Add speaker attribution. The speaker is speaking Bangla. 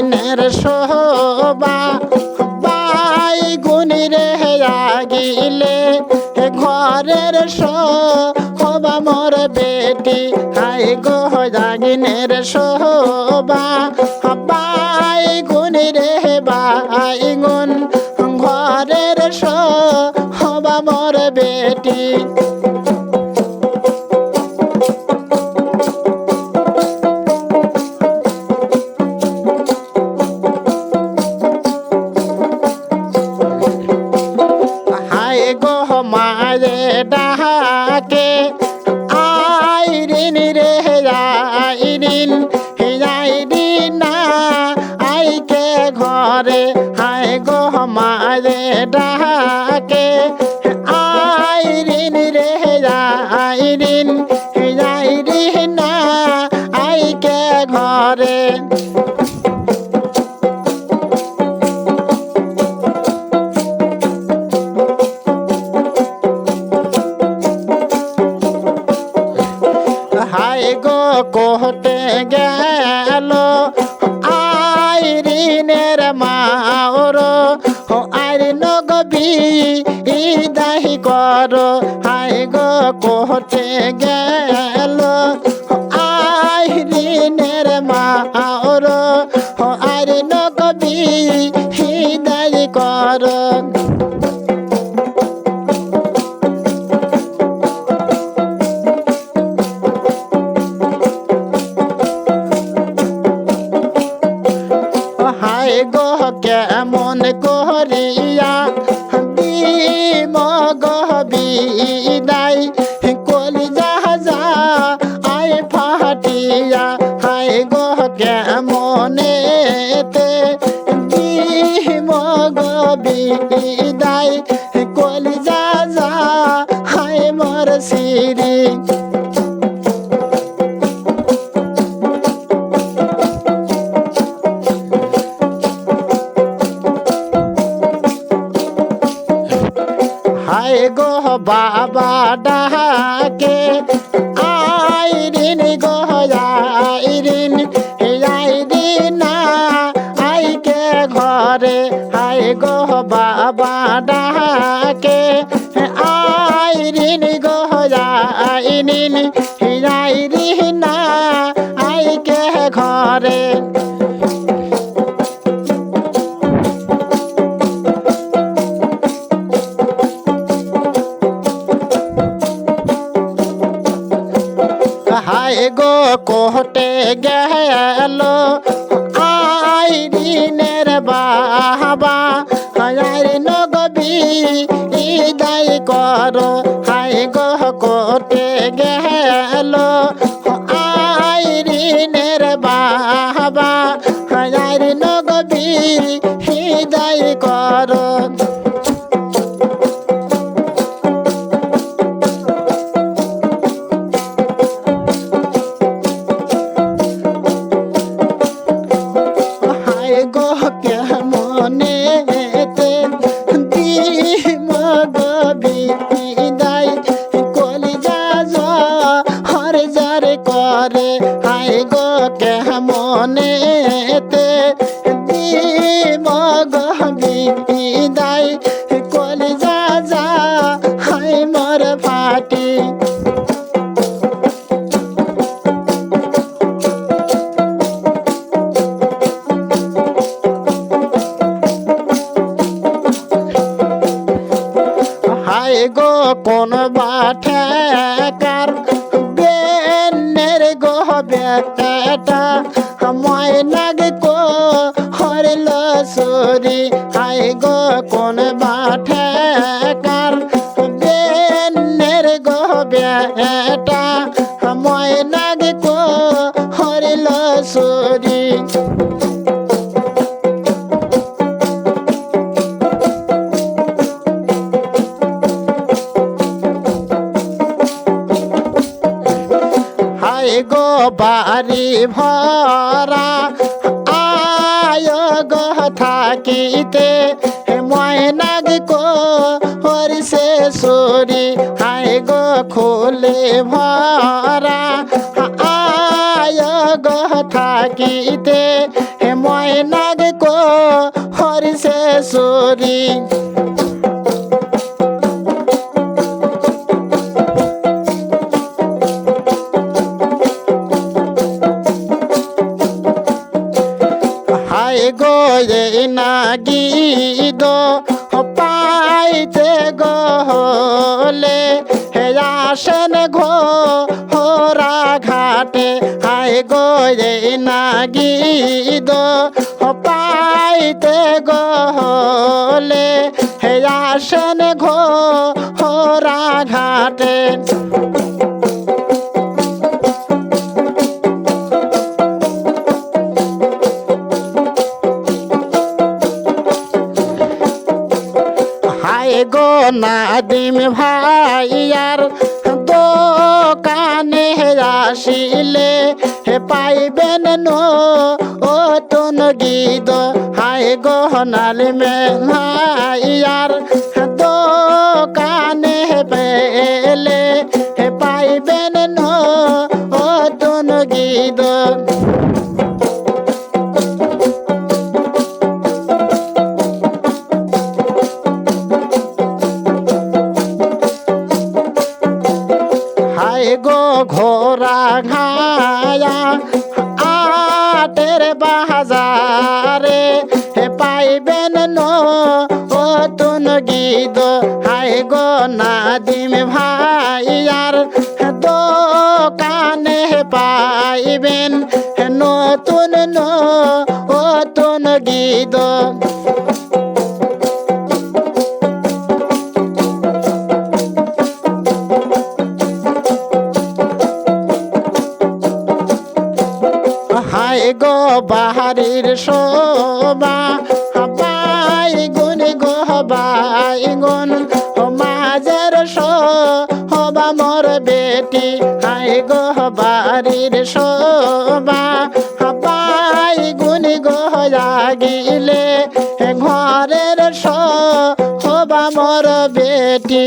Speaker 1: জাগিনের শোভা বাই গুণ রে আগিলে ঘরের শোভা মোর বেটি। হাই গো জাগিনের শোভা বাই গুণ রে বাই আইরিন আইরিন না, আইকে ঘরে। হাই গো, কোহটে গেল আইরিনের মাওর? ও আইরিন গবি দাহি কর। হাই কোহটে গেল। আইরিনের মাওর। আর গবি হৃদয় কর। বিদায় কলি যা যা হায় মর সিরি হায় গো বাবা ডাকে ঘরে হায় গো বাবা ডাকে আই রিন গো আইরিন আইরিন না আইকে ঘরে। বাবা আইরিন গবি ইদাই কর। হায় গো কোটে গেল। আইরিনের বাবা করে হাই গো কেমনে বেটা ময়নাগ কো হরল সরি। হায় গো বাড়ি ভরা, আয় গো থাকিতে ময়নাগ কো হরিষে সরি। হায় গো খোলে ভরা, আয় গো থাকিতে। ময়না শাশুড়ি হায় গো এ না গিদ পাইতে গলে হে আসেন ঘো হরা ঘাটে, হায় গো এ না গিদ পাইতে গলে হে আসেন ঘো হরা ঘাটে। গো নাদিম ভাইয়ার দোকানে আসিলে হে পাইবেন নো ও তুন গীত। হায় গো নালিমে ভাইয়ার দোকানে পেলে আটের বাজারে। হে পাইবেন নো, ও তুন গীত। হাই গো নাদিম ভাইয়ার দোকানে পাইবেন নতুন নো, ও তুন গীত। গো বাহারির শোভা বাই গুন গো বাই গুন মাঝের শোভা মোর বেটি হায় গো বাড়ির শোভা বাই গুন গো গিলে ঘরের শোভা মোর বেটি।